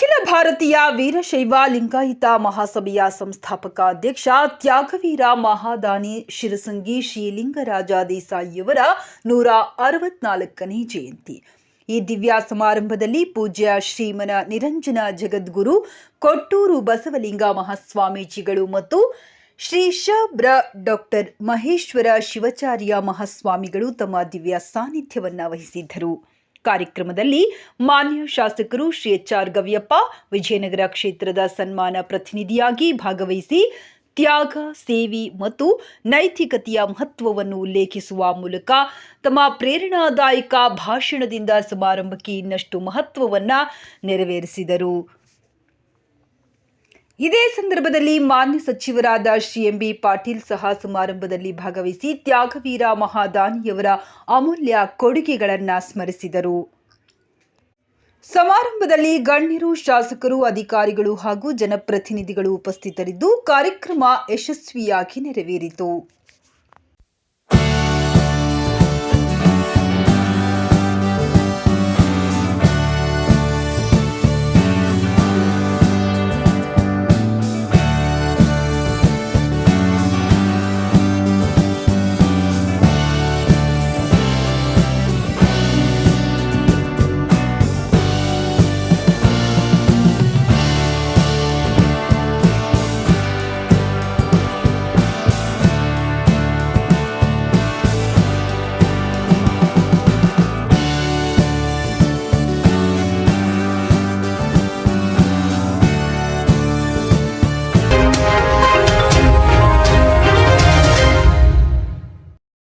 ಭಾರತೀಯ ವೀರಶೈವ ಲಿಂಗಾಯಿತ ಮಹಾಸಭೆಯ ಸಂಸ್ಥಾಪಕ ಅಧ್ಯಕ್ಷ ತ್ಯಾಗವೀರ ಮಹಾದಾನಿ ಶಿರಸಂಗಿ ಶ್ರೀ ಲಿಂಗರಾಜ ದೇಸಾಯಿಯವರ ನೂರ ಅರವತ್ನಾಲ್ಕನೇ ಜಯಂತಿ. ಈ ದಿವ್ಯ ಸಮಾರಂಭದಲ್ಲಿ ಪೂಜ್ಯ ಶ್ರೀಮನ ನಿರಂಜನ ಜಗದ್ಗುರು, ಕೊಟ್ಟೂರು ಬಸವಲಿಂಗ ಮಹಾಸ್ವಾಮೀಜಿಗಳು ಮತ್ತು ಶ್ರೀ ಶಬ್ರ ಡಾಕ್ಟರ್ ಮಹೇಶ್ವರ ಶಿವಾಚಾರ್ಯ ಮಹಾಸ್ವಾಮಿಗಳು ತಮ್ಮ ದಿವ್ಯ ಸಾನ್ನಿಧ್ಯವನ್ನು ವಹಿಸಿದ್ದರು. ಕಾರ್ಯಕ್ರಮದಲ್ಲಿ ಮಾನ್ಯ ಶಾಸಕರು ಶ್ರೀ ಎಚ್ ಆರ್ ಗವಿಯಪ್ಪ, ವಿಜಯನಗರ ಕ್ಷೇತ್ರದ ಸನ್ಮಾನ ಪ್ರತಿನಿಧಿಯಾಗಿ ಭಾಗವಹಿಸಿ ತ್ಯಾಗ, ಸೇವಿ ಮತ್ತು ನೈತಿಕತೆಯ ಮಹತ್ವವನ್ನು ಉಲ್ಲೇಖಿಸುವ ಮೂಲಕ ತಮ್ಮ ಪ್ರೇರಣಾದಾಯಕ ಭಾಷಣದಿಂದ ಸಮಾರಂಭಕ್ಕೆ ಇನ್ನಷ್ಟು ಮಹತ್ವವನ್ನು ನೆರವೇರಿಸಿದರು. ಇದೇ ಸಂದರ್ಭದಲ್ಲಿ ಮಾನ್ಯ ಸಚಿವರಾದ ಶ್ರೀ ಎಂ ಬಿ ಪಾಟೀಲ್ ಸಹ ಸಮಾರಂಭದಲ್ಲಿ ಭಾಗವಹಿಸಿ ತ್ಯಾಗವೀರ ಮಹಾದಾನಿಯವರ ಅಮೂಲ್ಯ ಕೊಡುಗೆಗಳನ್ನು ಸ್ಮರಿಸಿದರು. ಸಮಾರಂಭದಲ್ಲಿ ಗಣ್ಯರು, ಶಾಸಕರು, ಅಧಿಕಾರಿಗಳು ಹಾಗೂ ಜನಪ್ರತಿನಿಧಿಗಳು ಉಪಸ್ಥಿತರಿದ್ದು ಕಾರ್ಯಕ್ರಮ ಯಶಸ್ವಿಯಾಗಿ ನೆರವೇರಿತು.